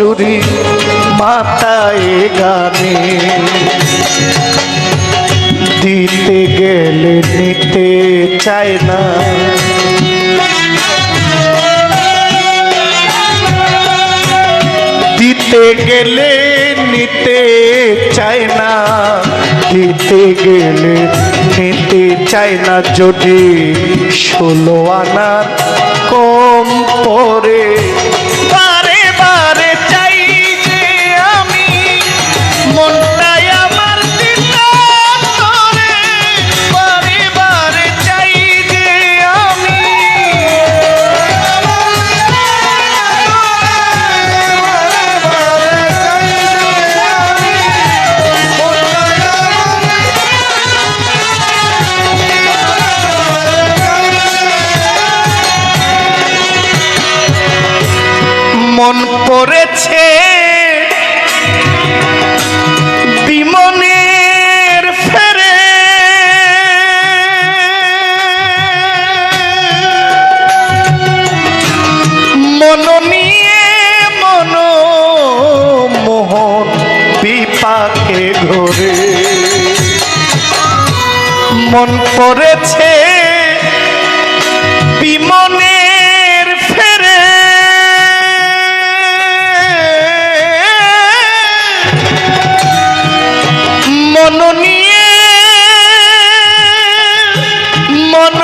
চুরি মাথায় গানে। দিতে গেলে নিতে চায় না। দিতে গেলে নিতে চায় না। দিতে গেলে নিতে চায় না। যদি ষোলো আনার কম পরে মন পড়েছে বিমনের ফেরে। মন নিয়ে, মন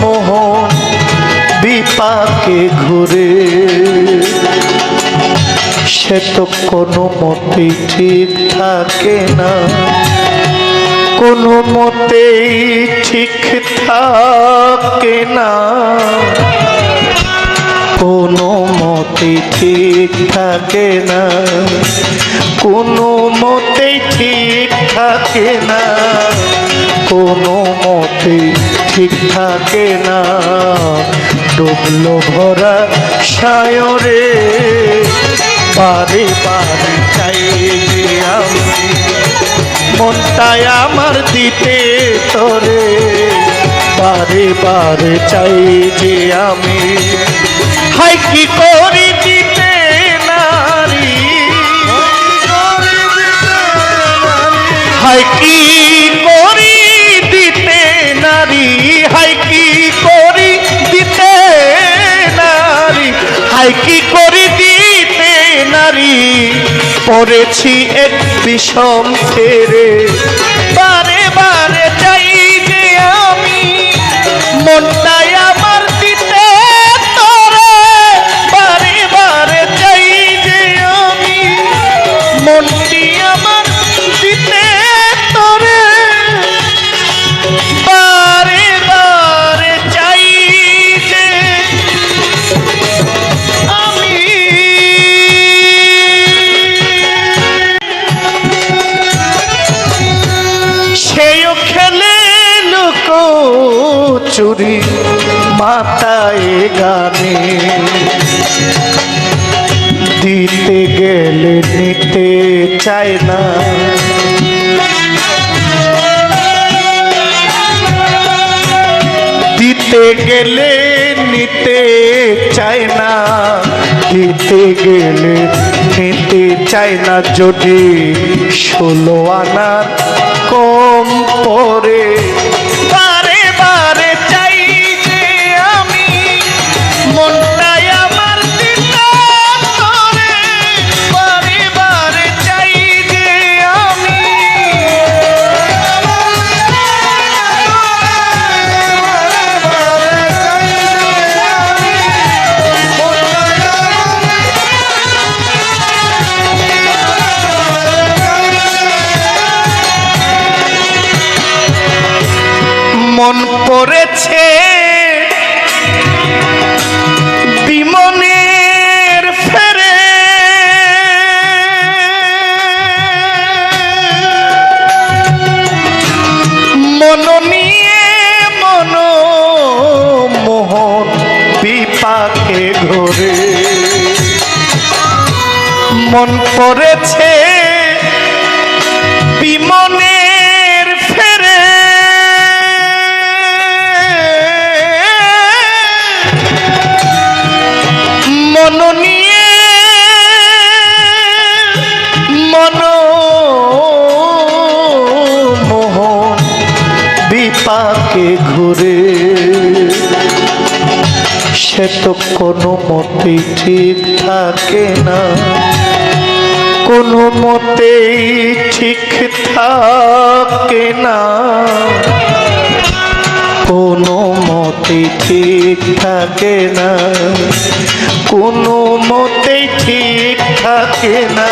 মোহন বিপাকে ঘুরে। সে তো কোনো মতেই ঠিক থাকে না। কোনো মতেই ঠিক থাকে না। কোনো মতে ঠিক থাকে না। কোনো মতেই ঠিক থাকে না। কোনো মতে ঠিক থাকে না। ডুবলো ভরা সায়রে, বারে বারে চাই আমি মনটাই আমার দিতে তোরে। বারে বারে চাই যে আমি। হাই কি করি দিতে নারী? হাই কি করি দিতে নারী? হাই কি করি দিতে নারী? হাই কি করি দিতে নারী? পড়েছি এক বিষম ফেরে বারে বারে চাই যে আমি মনটাই চুরি মাথায় গানে। দিতে গেলে নিতে চায় না। দিতে গেলে নিতে চায় না। দিতে গেলে নিতে চায় না যদি ষোলো আনার কম পরে মন করেছে, বিমনের ফেরে। মন নিয়ে, মন মোহ বিপাকে ঘুরে। সে তো কোনো মতে ঠিক থাকে না। কোনো মতেই ঠিক থাকে না। কোনো মতে ঠিক থাকে না। কোনো মতেই ঠিক থাকে না।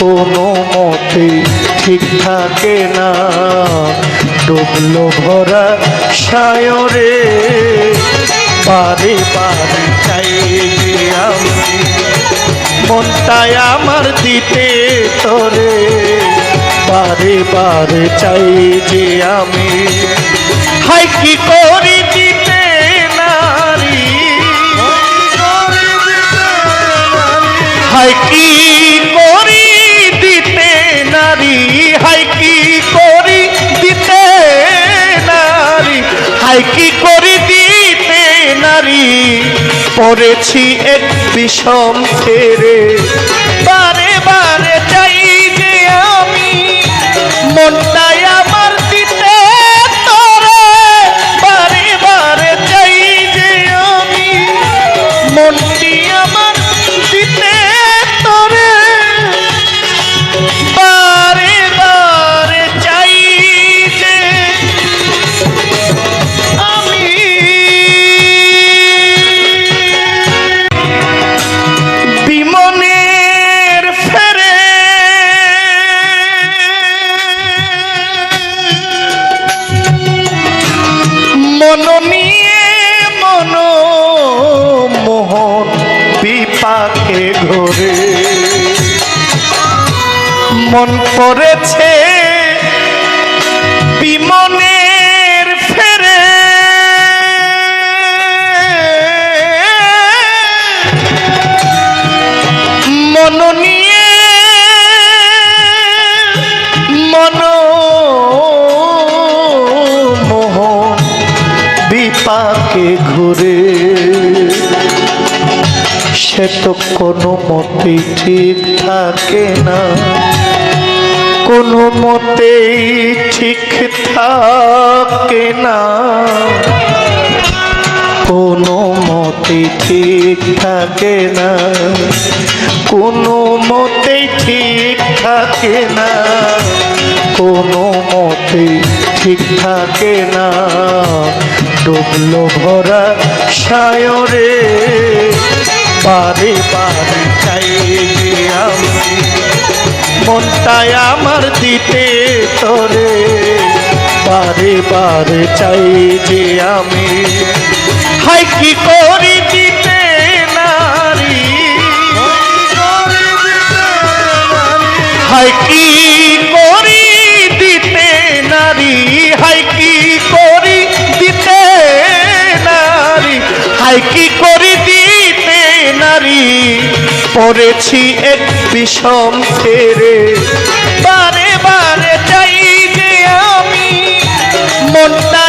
কোনো মতে ঠিক থাকে না। ডুবলো ভরা সায়রে বারে বারে চাই আমি মনটাই আমার দিতে তোরে। বারে বারে চাই যে আমি। হাই কি করি দিতে নারী? হাই কি করি দিতে নারী? হাই কি করি দিতে নারী? হাই কি করি নারী পড়েছি এক বিষম ছেড়ে। বারে বারে চাই যে আমি মনটাই মন করেছে বিমনের ফেরে। মন নিয়ে, মন মোহন বিপাকে ঘুরে। সে তো কোনো মতেই ঠিক থাকে না। কোনো মতেই ঠিক থাকে না। কোনো মতে ঠিক থাকে না। কোনো মতে ঠিক থাকে না। কোনো মতে ঠিক থাকে না। ডুবলো ভরা সায়রে, বারে বারে চাই আমি মনটাই আমার দিতে তোরে। বারে বারে চাই যে আমি। হাই, কি করি দিতে নারী? হাই, কি করি দিতে নারী? হাই, কি করি দিতে নারী? হাই, কি করি নারী পড়েছি এক বিষম ছেড়ে। বারে বারে চাই যে আমি মনটা